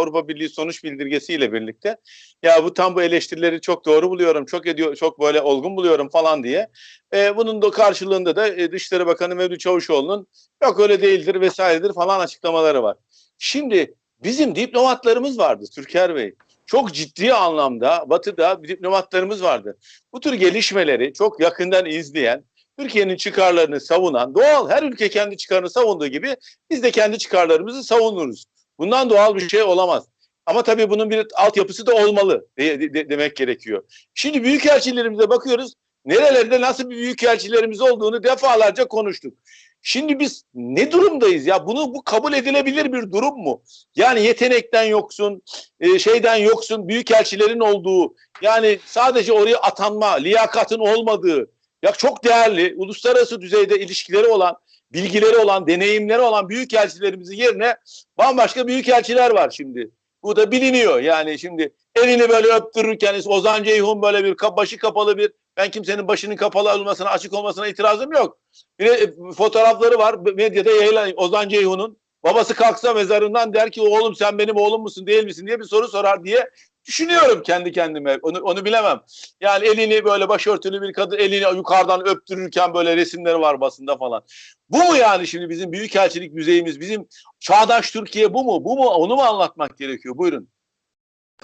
Avrupa Birliği sonuç bildirgesiyle birlikte ya bu tam bu eleştirileri çok doğru buluyorum, çok ediyor, çok böyle olgun buluyorum falan diye. E, bunun da karşılığında da e, Dışişleri Bakanı Mevlüt Çavuşoğlu'nun yok öyle değildir vesairedir falan açıklamaları var. Şimdi bizim diplomatlarımız vardı Türker Bey. Çok ciddi anlamda Batı'da diplomatlarımız vardı. Bu tür gelişmeleri çok yakından izleyen, Türkiye'nin çıkarlarını savunan, doğal her ülke kendi çıkarını savunduğu gibi biz de kendi çıkarlarımızı savunuruz. Bundan doğal bir şey olamaz. Ama tabii bunun bir altyapısı da olmalı de, de- de- demek gerekiyor. Şimdi büyükelçilerimize bakıyoruz. Nerelerde nasıl bir büyükelçilerimiz olduğunu defalarca konuştuk. Şimdi biz ne durumdayız ya? Bunu bu kabul edilebilir bir durum mu? Yani yetenekten yoksun, e, şeyden yoksun, büyükelçilerin olduğu, yani sadece oraya atanma, liyakatın olmadığı, ya çok değerli, uluslararası düzeyde ilişkileri olan, bilgileri olan, deneyimleri olan büyükelçilerimizin yerine bambaşka büyükelçiler var şimdi. Bu da biliniyor yani şimdi elini böyle öptürürken Ozan Ceyhun böyle bir başı kapalı bir ben kimsenin başının kapalı olmasına açık olmasına itirazım yok. Bir de e, fotoğrafları var medyada yayılan Ozan Ceyhun'un babası kalksa mezarından der ki oğlum sen benim oğlum musun değil misin diye bir soru sorar diye düşünüyorum kendi kendime. Onu, onu bilemem. Yani elini böyle başörtülü bir kadın elini yukarıdan öptürürken böyle resimleri var basında falan. Bu mu yani şimdi bizim büyükelçilik müzeyimiz, bizim çağdaş Türkiye bu mu? Bu mu? Onu mu anlatmak gerekiyor? Buyurun.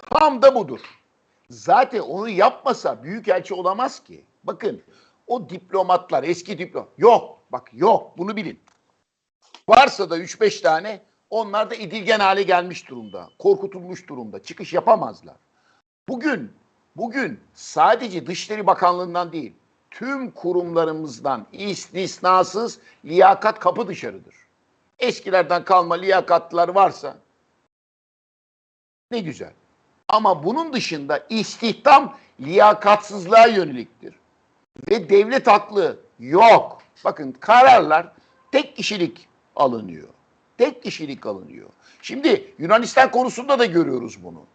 Tam da budur. Zaten onu yapmasa büyükelçi olamaz ki. Bakın o diplomatlar eski diplom yok. Bak yok bunu bilin. Varsa da 3-5 tane onlar da edilgen hale gelmiş durumda. Korkutulmuş durumda. Çıkış yapamazlar. Bugün bugün sadece Dışişleri Bakanlığı'ndan değil tüm kurumlarımızdan istisnasız liyakat kapı dışarıdır. Eskilerden kalma liyakatlar varsa ne güzel. Ama bunun dışında istihdam liyakatsızlığa yöneliktir. Ve devlet haklı yok. Bakın kararlar tek kişilik alınıyor. Tek kişilik alınıyor. Şimdi Yunanistan konusunda da görüyoruz bunu.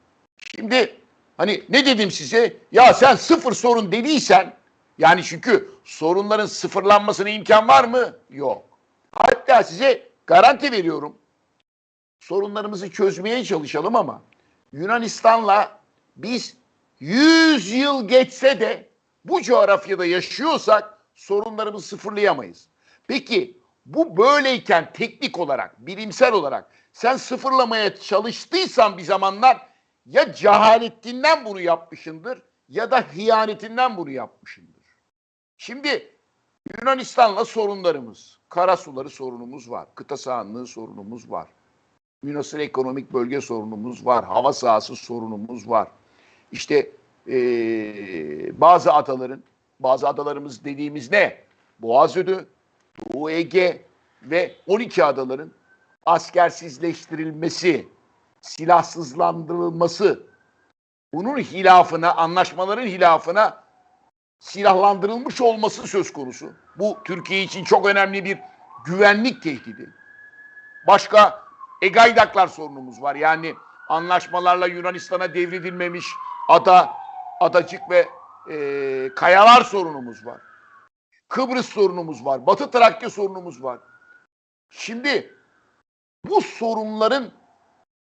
Şimdi hani ne dedim size? Ya sen sıfır sorun dediysen yani çünkü sorunların sıfırlanmasına imkan var mı? Yok. Hatta size garanti veriyorum. Sorunlarımızı çözmeye çalışalım ama Yunanistan'la biz 100 yıl geçse de bu coğrafyada yaşıyorsak sorunlarımızı sıfırlayamayız. Peki bu böyleyken teknik olarak, bilimsel olarak sen sıfırlamaya çalıştıysan bir zamanlar ya cehaletinden bunu yapmışındır ya da hıyanetinden bunu yapmışındır. Şimdi Yunanistan'la sorunlarımız, karasuları sorunumuz var, kıta sahanlığı sorunumuz var. Münasır ekonomik bölge sorunumuz var. Hava sahası sorunumuz var. İşte eee, bazı adaların, bazı adalarımız dediğimiz ne? Boğazödü, Doğu Ege ve 12 adaların askersizleştirilmesi, silahsızlandırılması, bunun hilafına, anlaşmaların hilafına silahlandırılmış olması söz konusu. Bu Türkiye için çok önemli bir güvenlik tehdidi. Başka Egaydaklar sorunumuz var. Yani anlaşmalarla Yunanistan'a devredilmemiş ada, adacık ve e, kayalar sorunumuz var. Kıbrıs sorunumuz var. Batı Trakya sorunumuz var. Şimdi bu sorunların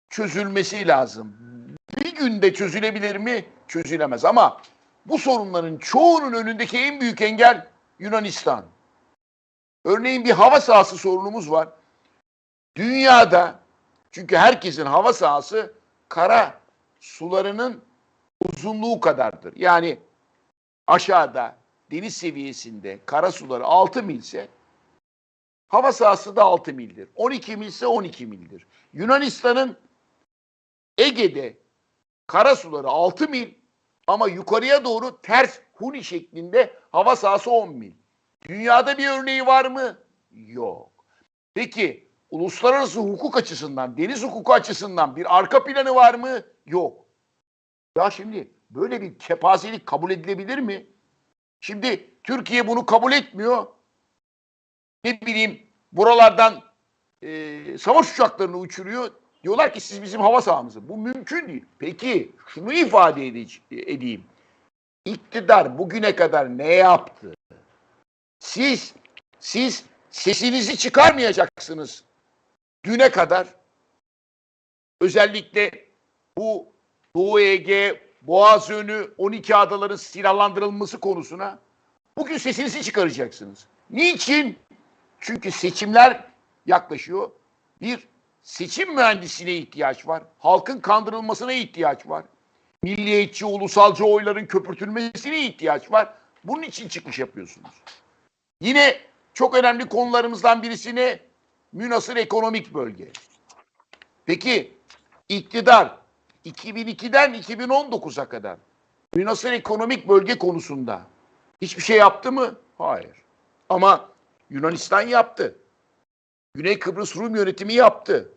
çözülmesi lazım. Bir günde çözülebilir mi? Çözülemez ama bu sorunların çoğunun önündeki en büyük engel Yunanistan. Örneğin bir hava sahası sorunumuz var. Dünyada çünkü herkesin hava sahası kara sularının uzunluğu kadardır. Yani aşağıda deniz seviyesinde kara suları 6 milse hava sahası da 6 mildir. 12 milse 12 mildir. Yunanistan'ın Ege'de kara suları 6 mil ama yukarıya doğru ters huni şeklinde hava sahası 10 mil. Dünyada bir örneği var mı? Yok. Peki uluslararası hukuk açısından, deniz hukuku açısından bir arka planı var mı? Yok. Ya şimdi böyle bir kepazelik kabul edilebilir mi? Şimdi Türkiye bunu kabul etmiyor. Ne bileyim buralardan e, savaş uçaklarını uçuruyor. Diyorlar ki siz bizim hava sahamızı. Bu mümkün değil. Peki şunu ifade edeyim. İktidar bugüne kadar ne yaptı? Siz siz sesinizi çıkarmayacaksınız düne kadar özellikle bu Doğu Ege, Boğaz önü 12 adaların silahlandırılması konusuna bugün sesinizi çıkaracaksınız. Niçin? Çünkü seçimler yaklaşıyor. Bir seçim mühendisine ihtiyaç var. Halkın kandırılmasına ihtiyaç var. Milliyetçi, ulusalcı oyların köpürtülmesine ihtiyaç var. Bunun için çıkış yapıyorsunuz. Yine çok önemli konularımızdan birisine münasır ekonomik bölge. Peki iktidar 2002'den 2019'a kadar münasır ekonomik bölge konusunda hiçbir şey yaptı mı? Hayır. Ama Yunanistan yaptı. Güney Kıbrıs Rum yönetimi yaptı.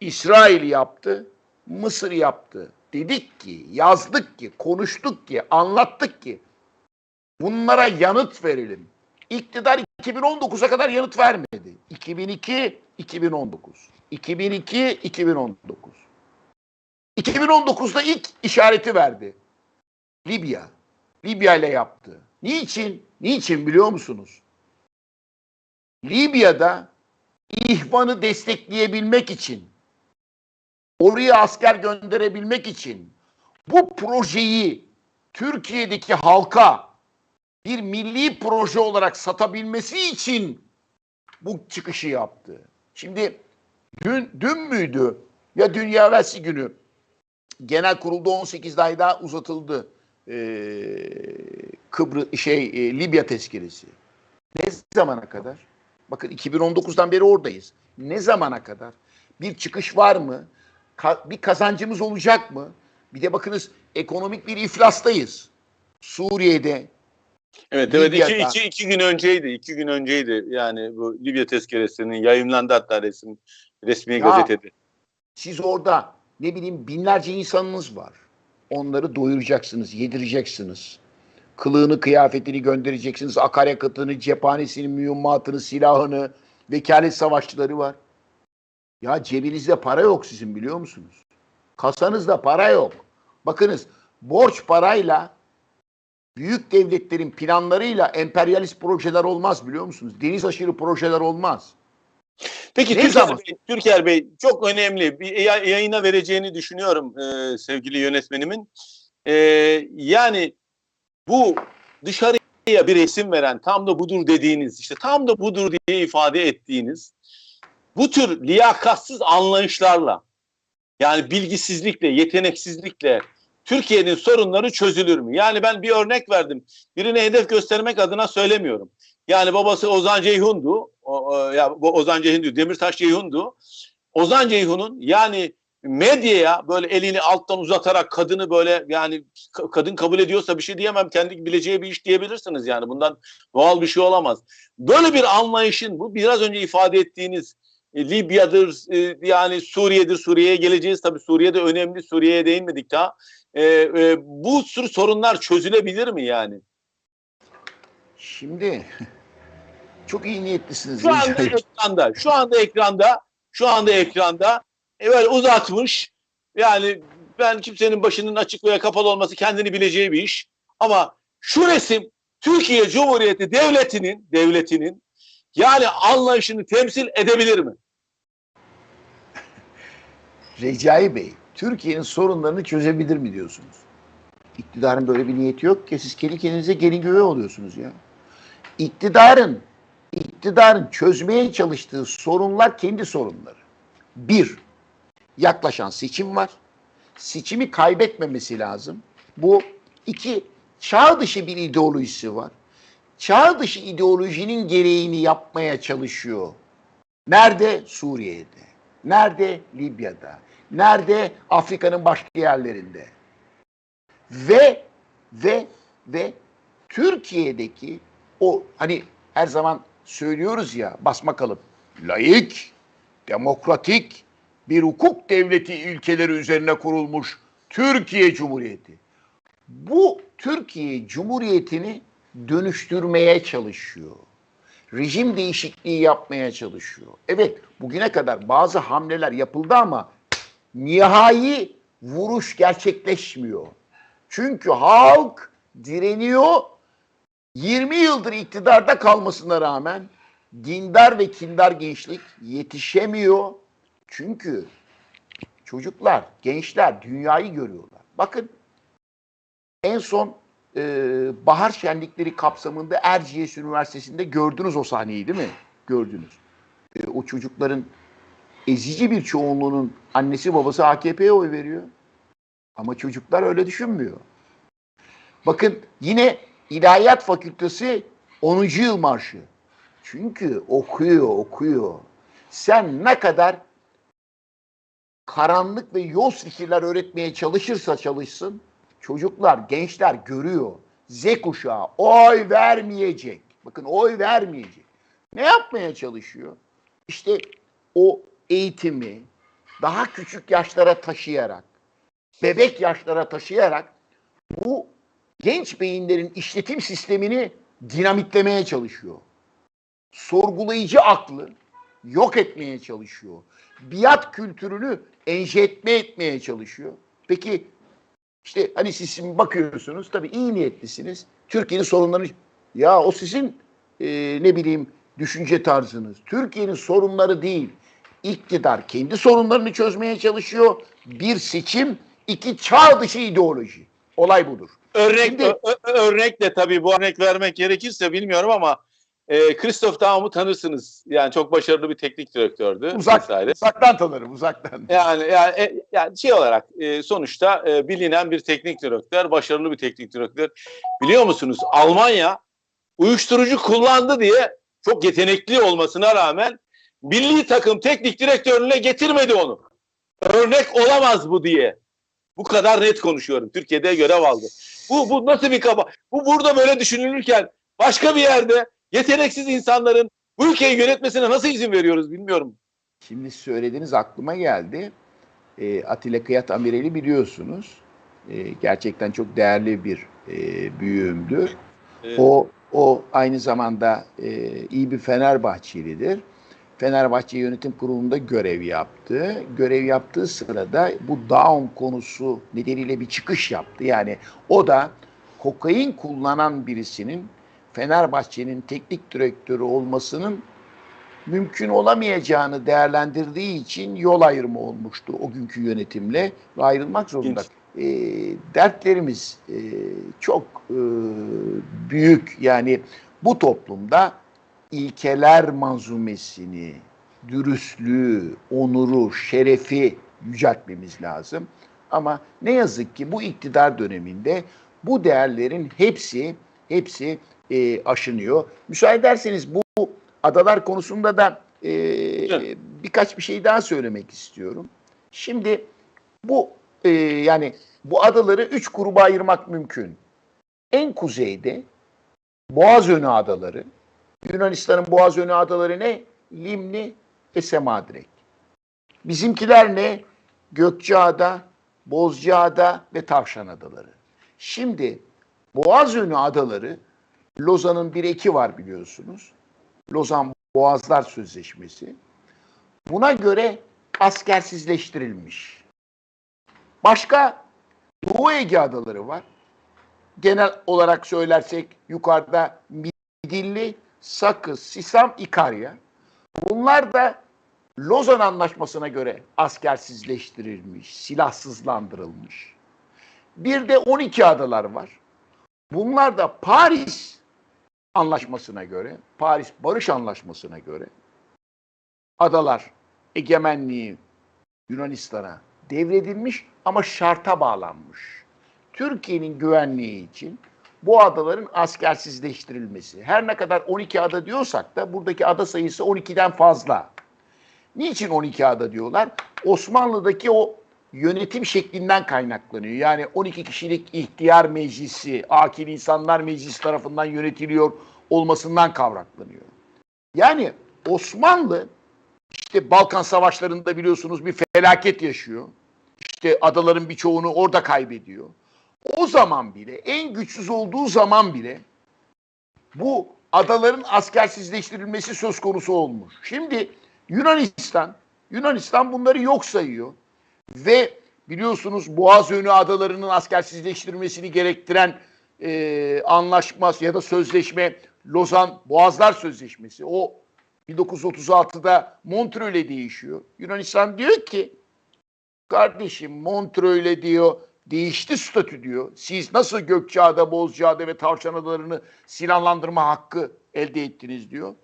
İsrail yaptı. Mısır yaptı. Dedik ki, yazdık ki, konuştuk ki, anlattık ki bunlara yanıt verelim. İktidar 2019'a kadar yanıt vermedi. 2002, 2019. 2002, 2019. 2019'da ilk işareti verdi. Libya. Libya ile yaptı. Niçin? Niçin biliyor musunuz? Libya'da ihvanı destekleyebilmek için, oraya asker gönderebilmek için bu projeyi Türkiye'deki halka bir milli proje olarak satabilmesi için bu çıkışı yaptı. Şimdi dün, dün müydü ya dünya evvelsi günü genel kurulda 18 ay daha uzatıldı ee, Kıbrıs şey e, Libya tezkeresi. Ne zamana kadar? Bakın 2019'dan beri oradayız. Ne zamana kadar? Bir çıkış var mı? Ka- bir kazancımız olacak mı? Bir de bakınız ekonomik bir iflastayız. Suriye'de, Evet evet iki, iki, iki gün önceydi. iki gün önceydi. Yani bu Libya tezkeresinin yayınlandı hatta resim, resmi Ya. gazetede. Siz orada ne bileyim binlerce insanınız var. Onları doyuracaksınız, yedireceksiniz. Kılığını, kıyafetini göndereceksiniz. Akaryakıtını, cephanesini, mühimmatını, silahını, vekalet savaşçıları var. Ya cebinizde para yok sizin biliyor musunuz? Kasanızda para yok. Bakınız borç parayla büyük devletlerin planlarıyla emperyalist projeler olmaz biliyor musunuz? Deniz aşırı projeler olmaz. Peki Ne Türker zaman? Bey, Türker Bey çok önemli bir ya- yayına vereceğini düşünüyorum e, sevgili yönetmenimin. E, yani bu dışarıya bir resim veren tam da budur dediğiniz işte tam da budur diye ifade ettiğiniz bu tür liyakatsız anlayışlarla yani bilgisizlikle, yeteneksizlikle Türkiye'nin sorunları çözülür mü? Yani ben bir örnek verdim. Birine hedef göstermek adına söylemiyorum. Yani babası Ozan Ceyhun'du. Ya bu Ozan Ceyhun diyor. Demirtaş Ceyhun'du. Ozan Ceyhun'un yani medyaya böyle elini alttan uzatarak kadını böyle yani ka- kadın kabul ediyorsa bir şey diyemem. Kendi bileceği bir iş diyebilirsiniz yani. Bundan doğal bir şey olamaz. Böyle bir anlayışın bu biraz önce ifade ettiğiniz e, Libya'dır e, yani Suriye'dir. Suriye'ye geleceğiz. Tabii Suriye'de önemli. Suriye'ye değinmedik daha. E, e, bu tür sorunlar çözülebilir mi yani? Şimdi çok iyi niyetlisiniz. Şu anda Recai. ekranda, şu anda ekranda, şu anda ekranda e böyle uzatmış. Yani ben kimsenin başının açık veya kapalı olması kendini bileceği bir iş. Ama şu resim Türkiye Cumhuriyeti Devleti'nin devletinin yani anlayışını temsil edebilir mi? Recai Bey, Türkiye'nin sorunlarını çözebilir mi diyorsunuz? İktidarın böyle bir niyeti yok ki siz kendi kendinize gelin göğe oluyorsunuz ya. İktidarın, iktidarın çözmeye çalıştığı sorunlar kendi sorunları. Bir, yaklaşan seçim var. Seçimi kaybetmemesi lazım. Bu iki, çağ dışı bir ideolojisi var. Çağ dışı ideolojinin gereğini yapmaya çalışıyor. Nerede? Suriye'de. Nerede? Libya'da. Nerede? Afrika'nın başka yerlerinde. Ve ve ve Türkiye'deki o hani her zaman söylüyoruz ya basma kalıp laik, demokratik bir hukuk devleti ilkeleri üzerine kurulmuş Türkiye Cumhuriyeti. Bu Türkiye Cumhuriyeti'ni dönüştürmeye çalışıyor rejim değişikliği yapmaya çalışıyor. Evet bugüne kadar bazı hamleler yapıldı ama nihai vuruş gerçekleşmiyor. Çünkü halk direniyor. 20 yıldır iktidarda kalmasına rağmen dindar ve kindar gençlik yetişemiyor. Çünkü Çocuklar, gençler dünyayı görüyorlar. Bakın en son e, bahar şenlikleri kapsamında Erciyes Üniversitesi'nde gördünüz o sahneyi değil mi? Gördünüz. E, o çocukların ezici bir çoğunluğunun annesi babası AKP'ye oy veriyor. Ama çocuklar öyle düşünmüyor. Bakın yine İlahiyat Fakültesi 10. yıl marşı. Çünkü okuyor, okuyor. Sen ne kadar karanlık ve yoz fikirler öğretmeye çalışırsa çalışsın, çocuklar, gençler görüyor. Z kuşağı oy vermeyecek. Bakın oy vermeyecek. Ne yapmaya çalışıyor? İşte o eğitimi daha küçük yaşlara taşıyarak, bebek yaşlara taşıyarak bu genç beyinlerin işletim sistemini dinamitlemeye çalışıyor. Sorgulayıcı aklı yok etmeye çalışıyor. Biat kültürünü enjetme etmeye çalışıyor. Peki işte hani siz şimdi bakıyorsunuz tabii iyi niyetlisiniz. Türkiye'nin sorunlarını ya o sizin e, ne bileyim düşünce tarzınız. Türkiye'nin sorunları değil. İktidar kendi sorunlarını çözmeye çalışıyor. Bir seçim, iki çağ dışı ideoloji. Olay budur. Örnek Şimdi- örnek de tabii bu örnek vermek gerekirse bilmiyorum ama e, Christoph Daum'u tanırsınız. Yani çok başarılı bir teknik direktördü. Uzak, vesaire. uzaktan tanırım uzaktan. Yani yani, e, yani şey olarak e, sonuçta e, bilinen bir teknik direktör, başarılı bir teknik direktör. Biliyor musunuz? Almanya uyuşturucu kullandı diye çok yetenekli olmasına rağmen milli takım teknik direktörüne getirmedi onu. Örnek olamaz bu diye. Bu kadar net konuşuyorum. Türkiye'de görev aldı. Bu bu nasıl bir kaba? Bu burada böyle düşünülürken başka bir yerde yeteneksiz insanların bu ülkeyi yönetmesine nasıl izin veriyoruz bilmiyorum. Şimdi söylediğiniz aklıma geldi. E, Atilla Kıyat Amirel'i biliyorsunuz. E, gerçekten çok değerli bir e, büyüğümdür. Ee, O o aynı zamanda e, iyi bir Fenerbahçelidir. Fenerbahçe Yönetim Kurulu'nda görev yaptı. Görev yaptığı sırada bu Daum konusu nedeniyle bir çıkış yaptı. Yani o da kokain kullanan birisinin Fenerbahçe'nin teknik direktörü olmasının mümkün olamayacağını değerlendirdiği için yol ayrımı olmuştu o günkü yönetimle ve ayrılmak zorunda. E, dertlerimiz e, çok e, büyük yani bu toplumda ilkeler manzumesini, dürüstlüğü, onuru, şerefi yüceltmemiz lazım. Ama ne yazık ki bu iktidar döneminde bu değerlerin hepsi hepsi e, aşınıyor. Müsaade ederseniz bu adalar konusunda da e, birkaç bir şey daha söylemek istiyorum. Şimdi bu e, yani bu adaları üç gruba ayırmak mümkün. En kuzeyde Boğazönü adaları, Yunanistan'ın Boğazönü adaları ne? Limni ve Semadrake. Bizimkiler ne? Gökçeada, Bozcaada ve Tavşan adaları. Şimdi Boğazönü adaları Lozan'ın bir eki var biliyorsunuz. Lozan Boğazlar Sözleşmesi. Buna göre askersizleştirilmiş. Başka Doğu Ege adaları var. Genel olarak söylersek yukarıda Midilli, Sakız, Sisam, İkarya. Bunlar da Lozan Anlaşması'na göre askersizleştirilmiş, silahsızlandırılmış. Bir de 12 adalar var. Bunlar da Paris Anlaşması'na göre, Paris Barış Anlaşması'na göre adalar egemenliği Yunanistan'a devredilmiş ama şarta bağlanmış. Türkiye'nin güvenliği için bu adaların askersizleştirilmesi. Her ne kadar 12 ada diyorsak da buradaki ada sayısı 12'den fazla. Niçin 12 ada diyorlar? Osmanlı'daki o yönetim şeklinden kaynaklanıyor. Yani 12 kişilik ihtiyar meclisi, akil insanlar meclisi tarafından yönetiliyor olmasından kaynaklanıyor. Yani Osmanlı işte Balkan savaşlarında biliyorsunuz bir felaket yaşıyor. İşte adaların birçoğunu orada kaybediyor. O zaman bile en güçsüz olduğu zaman bile bu adaların askersizleştirilmesi söz konusu olmuş. Şimdi Yunanistan Yunanistan bunları yok sayıyor ve biliyorsunuz Boğazönü adalarının askersizleştirilmesini gerektiren e, anlaşma ya da sözleşme Lozan Boğazlar Sözleşmesi o 1936'da Montreux'le değişiyor. Yunanistan diyor ki Kardeşim Montreux'le diyor değişti statü diyor. Siz nasıl Gökçeada, Bozcaada ve Tavşan Adaları'nı silahlandırma hakkı elde ettiniz diyor.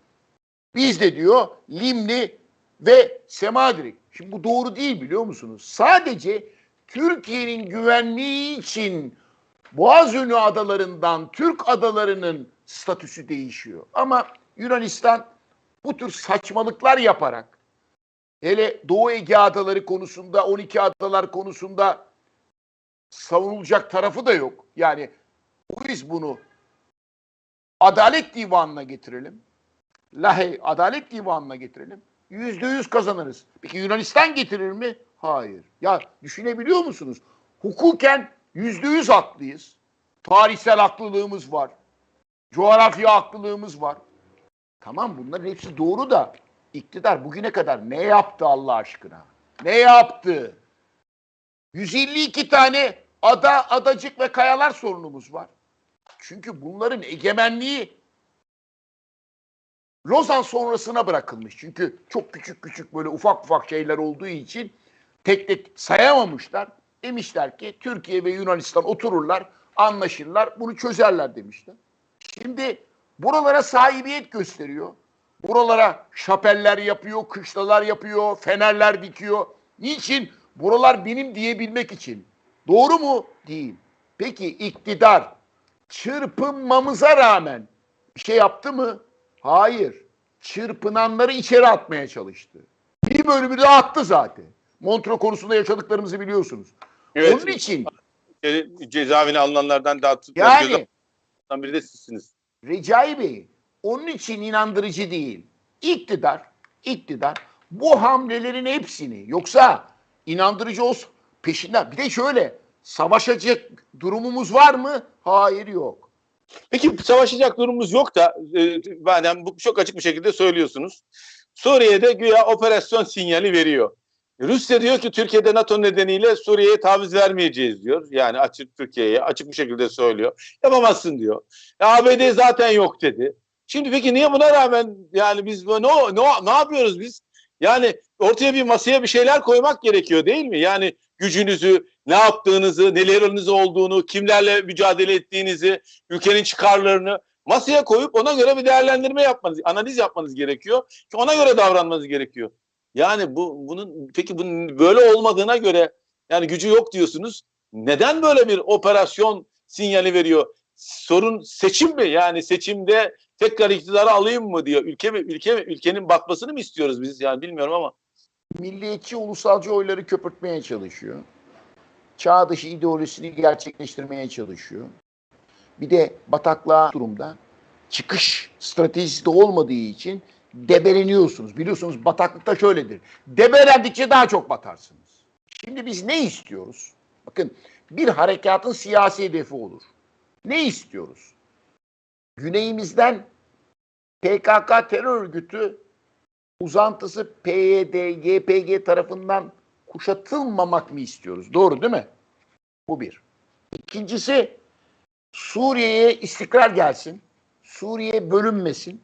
Biz de diyor Limni ve Semadirik. Şimdi bu doğru değil biliyor musunuz? Sadece Türkiye'nin güvenliği için Boğazönü adalarından Türk adalarının statüsü değişiyor. Ama Yunanistan bu tür saçmalıklar yaparak hele Doğu Ege adaları konusunda 12 adalar konusunda savunulacak tarafı da yok. Yani biz bunu Adalet Divanı'na getirelim. Lahey Adalet Divanı'na getirelim. Yüzde yüz kazanırız. Peki Yunanistan getirir mi? Hayır. Ya düşünebiliyor musunuz? Hukuken yüzde yüz haklıyız. Tarihsel haklılığımız var. Coğrafya haklılığımız var. Tamam bunların hepsi doğru da iktidar bugüne kadar ne yaptı Allah aşkına? Ne yaptı? 152 tane ada, adacık ve kayalar sorunumuz var. Çünkü bunların egemenliği Lozan sonrasına bırakılmış. Çünkü çok küçük küçük böyle ufak ufak şeyler olduğu için tek tek sayamamışlar. Demişler ki Türkiye ve Yunanistan otururlar, anlaşırlar, bunu çözerler demişler. Şimdi buralara sahibiyet gösteriyor. Buralara şapeller yapıyor, kışlalar yapıyor, fenerler dikiyor. Niçin? Buralar benim diyebilmek için. Doğru mu? Değil. Peki iktidar çırpınmamıza rağmen bir şey yaptı mı? Hayır. Çırpınanları içeri atmaya çalıştı. Bir bölümü de attı zaten. Montreux konusunda yaşadıklarımızı biliyorsunuz. Evet. Onun için E, cezaevine alınanlardan daha yani gözaltından biri de sizsiniz. Recai Bey onun için inandırıcı değil. İktidar, iktidar bu hamlelerin hepsini yoksa inandırıcı olsun peşinden. Bir de şöyle savaşacak durumumuz var mı? Hayır yok. Peki savaşacak durumumuz yok da e, madem bu çok açık bir şekilde söylüyorsunuz. Suriye'de güya operasyon sinyali veriyor. Rusya diyor ki Türkiye'de NATO nedeniyle Suriye'ye taviz vermeyeceğiz diyor. Yani açık Türkiye'ye açık bir şekilde söylüyor. Yapamazsın diyor. E, ABD zaten yok dedi. Şimdi peki niye buna rağmen yani biz ne ne ne yapıyoruz biz? Yani ortaya bir masaya bir şeyler koymak gerekiyor değil mi? Yani gücünüzü, ne yaptığınızı, neleriniz olduğunu, kimlerle mücadele ettiğinizi, ülkenin çıkarlarını masaya koyup ona göre bir değerlendirme yapmanız, analiz yapmanız gerekiyor. Ki ona göre davranmanız gerekiyor. Yani bu bunun peki bunun böyle olmadığına göre yani gücü yok diyorsunuz. Neden böyle bir operasyon sinyali veriyor? Sorun seçim mi? Yani seçimde tekrar iktidarı alayım mı diyor. Ülke mi ülke mi ülkenin batmasını mı istiyoruz biz yani bilmiyorum ama. Milliyetçi ulusalcı oyları köpürtmeye çalışıyor. Çağ dışı ideolojisini gerçekleştirmeye çalışıyor. Bir de bataklığa durumda çıkış stratejisi de olmadığı için debeleniyorsunuz. Biliyorsunuz bataklıkta şöyledir. Debelendikçe daha çok batarsınız. Şimdi biz ne istiyoruz? Bakın bir harekatın siyasi hedefi olur. Ne istiyoruz? Güneyimizden PKK terör örgütü uzantısı PYD, YPG tarafından kuşatılmamak mı istiyoruz? Doğru değil mi? Bu bir. İkincisi Suriye'ye istikrar gelsin. Suriye bölünmesin.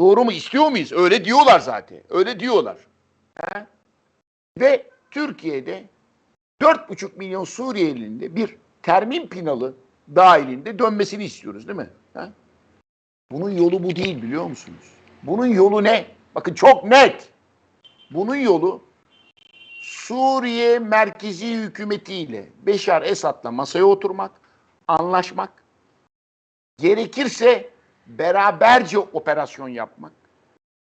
Doğru mu? İstiyor muyuz? Öyle diyorlar zaten. Öyle diyorlar. He? Ve Türkiye'de 4,5 milyon Suriyelinin de bir termin pinalı dahilinde dönmesini istiyoruz değil mi? He? Bunun yolu bu değil biliyor musunuz? Bunun yolu ne? Bakın çok net. Bunun yolu Suriye merkezi hükümetiyle Beşar Esad'la masaya oturmak, anlaşmak, gerekirse beraberce operasyon yapmak.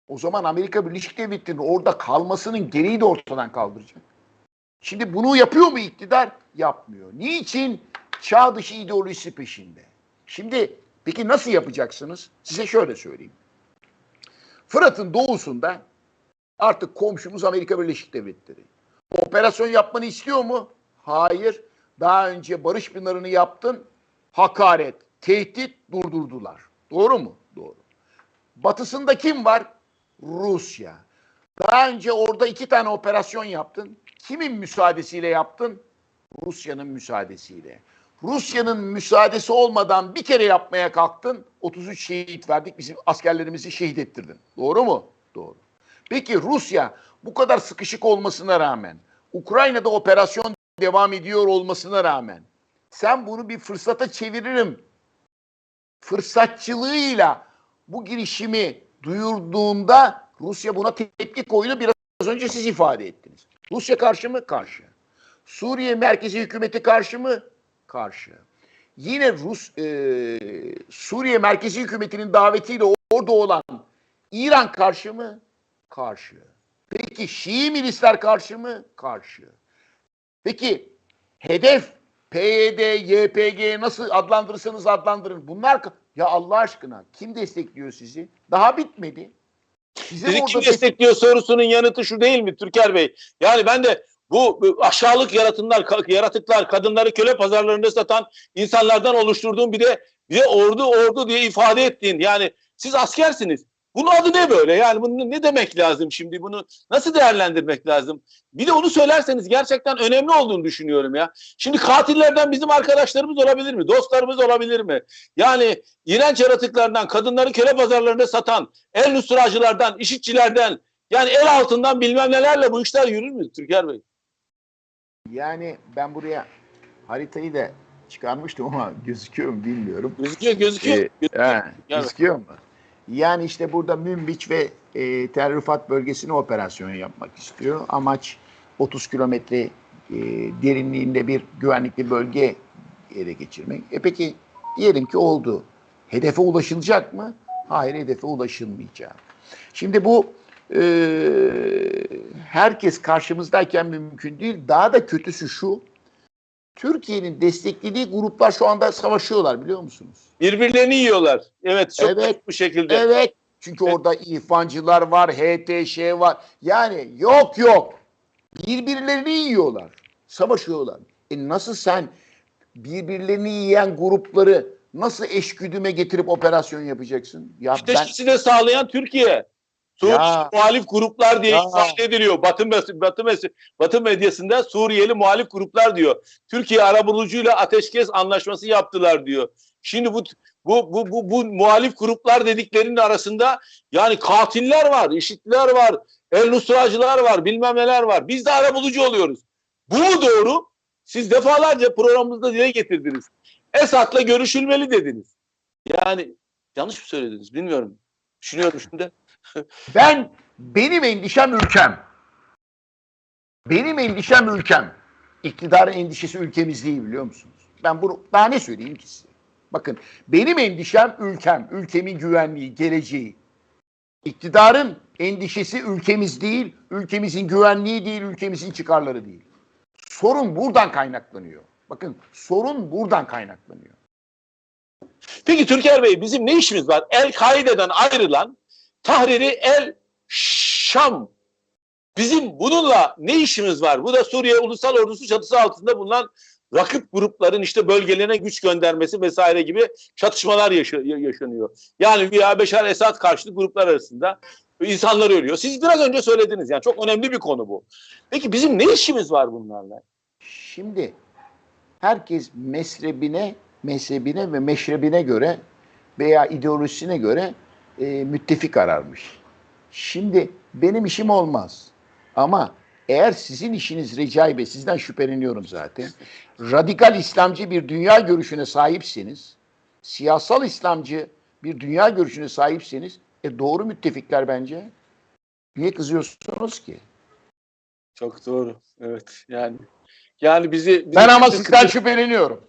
O zaman Amerika Birleşik Devletleri'nin orada kalmasının gereği de ortadan kaldıracak. Şimdi bunu yapıyor mu iktidar? Yapmıyor. Niçin? Çağ dışı ideolojisi peşinde. Şimdi peki nasıl yapacaksınız? Size şöyle söyleyeyim. Fırat'ın doğusunda artık komşumuz Amerika Birleşik Devletleri. Operasyon yapmanı istiyor mu? Hayır. Daha önce Barış Pınarı'nı yaptın. Hakaret, tehdit durdurdular. Doğru mu? Doğru. Batısında kim var? Rusya. Daha önce orada iki tane operasyon yaptın. Kimin müsaadesiyle yaptın? Rusya'nın müsaadesiyle. Rusya'nın müsaadesi olmadan bir kere yapmaya kalktın. 33 şehit verdik. Bizim askerlerimizi şehit ettirdin. Doğru mu? Doğru. Peki Rusya bu kadar sıkışık olmasına rağmen Ukrayna'da operasyon devam ediyor olmasına rağmen sen bunu bir fırsata çeviririm fırsatçılığıyla bu girişimi duyurduğunda Rusya buna tepki koydu. Biraz önce siz ifade ettiniz. Rusya karşı mı? Karşı. Suriye merkezi hükümeti karşı mı? Karşı. Yine Rus e, Suriye merkezi hükümetinin davetiyle orada olan İran karşı mı? Karşı. Peki Şii milisler karşı mı? Karşı. Peki hedef PYD, YPG nasıl adlandırırsanız adlandırın. Bunlar ya Allah aşkına kim destekliyor sizi? Daha bitmedi. Orada kim des- destekliyor sorusunun yanıtı şu değil mi Türker Bey? Yani ben de bu, aşağılık yaratımlar, yaratıklar, kadınları köle pazarlarında satan insanlardan oluşturduğum bir de bir de ordu ordu diye ifade ettiğin yani siz askersiniz. Bunun adı ne böyle? Yani bunu ne demek lazım şimdi? Bunu nasıl değerlendirmek lazım? Bir de onu söylerseniz gerçekten önemli olduğunu düşünüyorum ya. Şimdi katillerden bizim arkadaşlarımız olabilir mi? Dostlarımız olabilir mi? Yani iğrenç yaratıklardan, kadınları köle pazarlarında satan, el nusracılardan, işitçilerden, yani el altından bilmem nelerle bu işler yürür mü Türker Bey? Yani ben buraya haritayı da çıkarmıştım ama gözüküyor mu bilmiyorum. Gözüküyor, gözüküyor. Ee, he, Yani. gözüküyor mu? Yani işte burada Münbiç ve e, Tel Rifat bölgesine operasyon yapmak istiyor. Amaç 30 kilometre e, derinliğinde bir güvenlikli bölge ele geçirmek. E peki diyelim ki oldu. Hedefe ulaşılacak mı? Hayır hedefe ulaşılmayacak. Şimdi bu e, herkes karşımızdayken mümkün değil. Daha da kötüsü şu. Türkiye'nin desteklediği gruplar şu anda savaşıyorlar biliyor musunuz? Birbirlerini yiyorlar. Evet, çok Evet. bu şekilde. Evet. Çünkü orada ihvancılar var, HTŞ var. Yani yok yok. Birbirlerini yiyorlar. Savaşıyorlar. E nasıl sen birbirlerini yiyen grupları nasıl eşgüdüme getirip operasyon yapacaksın? Ya İşte ben sağlayan Türkiye. Suriye Ya. muhalif gruplar diye Ya. ifade ediliyor. Batı, Batı, Batı medyasında Suriyeli muhalif gruplar diyor. Türkiye arabulucuyla ateşkes anlaşması yaptılar diyor. Şimdi bu bu bu bu, bu muhalif gruplar dediklerinin arasında yani katiller var, işitler var, el nusracılar var, bilmem neler var. Biz de arabulucu oluyoruz. Bu mu doğru? Siz defalarca programımızda dile getirdiniz. Esad'la görüşülmeli dediniz. Yani yanlış mı söylediniz bilmiyorum. Düşünüyorum şimdi. ben benim endişem ülkem. Benim endişem ülkem. İktidarın endişesi ülkemiz değil biliyor musunuz? Ben bunu daha ne söyleyeyim ki size? Bakın benim endişem ülkem, ülkemin güvenliği, geleceği. İktidarın endişesi ülkemiz değil, ülkemizin güvenliği değil, ülkemizin çıkarları değil. Sorun buradan kaynaklanıyor. Bakın sorun buradan kaynaklanıyor. Peki Türker Bey bizim ne işimiz var? El-Kaide'den ayrılan Tahriri El Şam. Bizim bununla ne işimiz var? Bu da Suriye Ulusal Ordusu çatısı altında bulunan rakip grupların işte bölgelerine güç göndermesi vesaire gibi çatışmalar yaşa- yaşanıyor. Yani bir Beşar Esad karşıtı gruplar arasında insanlar ölüyor. Siz biraz önce söylediniz yani çok önemli bir konu bu. Peki bizim ne işimiz var bunlarla? Şimdi herkes mezhebine, mezhebine ve meşrebine göre veya ideolojisine göre e, müttefik ararmış. Şimdi benim işim olmaz. Ama eğer sizin işiniz Recai Bey, sizden şüpheleniyorum zaten. Radikal İslamcı bir dünya görüşüne sahipseniz, siyasal İslamcı bir dünya görüşüne sahipseniz, e doğru müttefikler bence. Niye kızıyorsunuz ki? Çok doğru. Evet yani. Yani bizi, bizi Ben ama sizden şüpheleniyorum.